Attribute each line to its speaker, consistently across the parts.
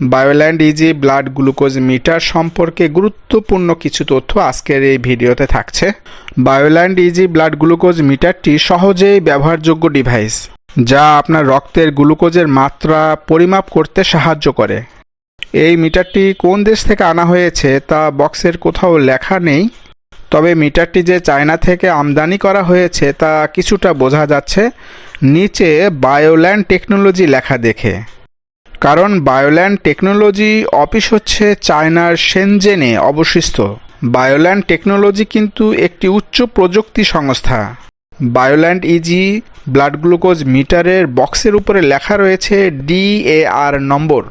Speaker 1: Bioland easy blood glucose meter সম্পর্কে গুরুত্বপূর্ণ কিছু তথ্য আজকের এই ভিডিওতে থাকছে। বায়োল্যান্ড ইজি ব্লাড গ্লুকোজ মিটারটি সহজেই ব্যবহারযোগ্য ডিভাইস যা আপনার রক্তের গ্লুকোজের মাত্রা পরিমাপ করতে সাহায্য করে। এই মিটারটি কোন দেশ থেকে আনা হয়েছে তা বক্সের কোথাও লেখা নেই, তবে মিটারটি যে চায়না থেকে আমদানি করা হয়েছে তা কিছুটা বোঝা যাচ্ছে। নিচে বায়োল্যান্ড টেকনোলজি লেখা দেখে। কারণ বায়োল্যান্ড টেকনোলজি অফিস হচ্ছে চায়নার সেনজেনে অবশিষ্ট বায়োল্যান্ড টেকনোলজি কিন্তু একটি উচ্চ প্রযুক্তি সংস্থা। বায়োল্যান্ড ইজি ব্লাড গ্লুকোজ মিটারের বক্সের উপরে লেখা রয়েছে ডিএআর নম্বর।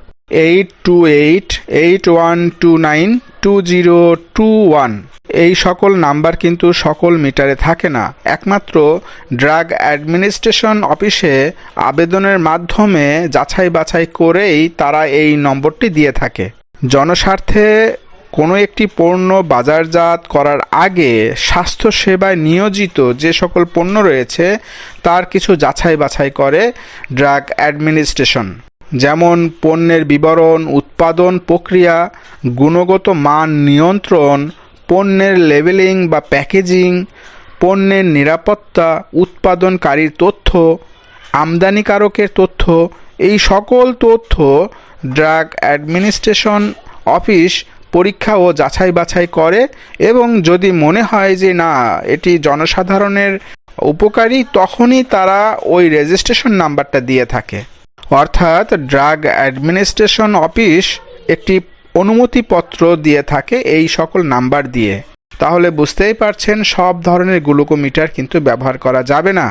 Speaker 1: Eight two eight eight one two nine two zero two one এই সকল নাম্বার কিন্তু সকল মিটারে থাকে না। একমাত্র ড্রাগ অ্যাডমিনিস্ট্রেশন অফিসে আবেদনের মাধ্যমে যাচাই বাছাই করেই তারা এই নম্বরটি দিয়ে থাকে। জনস্বার্থে কোনো একটি পণ্য বাজারজাত করার আগে স্বাস্থ্যসেবায় নিয়োজিত যে সকল পণ্য রয়েছে, তার কিছু যাচাই বাছাই করে ড্রাগ অ্যাডমিনিস্ট্রেশন। যেমন পণ্যের বিবরণ, উৎপাদন প্রক্রিয়া, গুণগত মান নিয়ন্ত্রণ, পণ্যের লেবেলিং বা প্যাকেজিং, পণ্যের নিরাপত্তা, উৎপাদনকারীর তথ্য, আমদানিকারকের তথ্য, এই সকল তথ্য ড্রাগ অ্যাডমিনিস্ট্রেশন অফিস পরীক্ষা ও যাচাই বাছাই করে এবং যদি মনে হয় যে না, এটি জনসাধারণের উপকারী, তখনই তারা ওই রেজিস্ট্রেশন নাম্বারটা দিয়ে থাকে। অর্থাৎ ড্রাগ অ্যাডমিনিস্ট্রেশন অফিস একটি অনুমতিপত্র দিয়ে থাকে এই সকল নাম্বার দিয়ে। তাহলে বুঝতেই পারছেন, সব ধরনের গ্লুকোমিটার কিন্তু ব্যবহার করা যাবে না।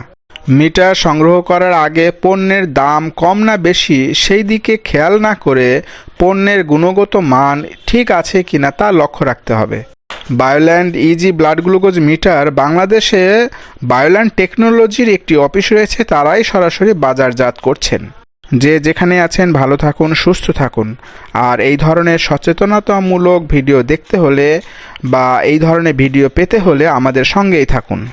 Speaker 1: মিটার সংগ্রহ করার আগে পণ্যের দাম কম না বেশি সেই দিকে খেয়াল না করে পণ্যের গুণগত মান ঠিক আছে কিনা তা লক্ষ্য রাখতে হবে। Bioland easy blood glucose meter বাংলাদেশে বায়োল্যান্ড টেকনোলজির একটি অফিস রয়েছে, তারাই সরাসরি বাজারজাত করছেন। যে যেখানে আছেন ভালো থাকুন, সুস্থ থাকুন। আর এই ধরনের সচেতনতামূলক ভিডিও দেখতে হলে বা এই ধরনের ভিডিও পেতে হলে আমাদের সঙ্গেই থাকুন।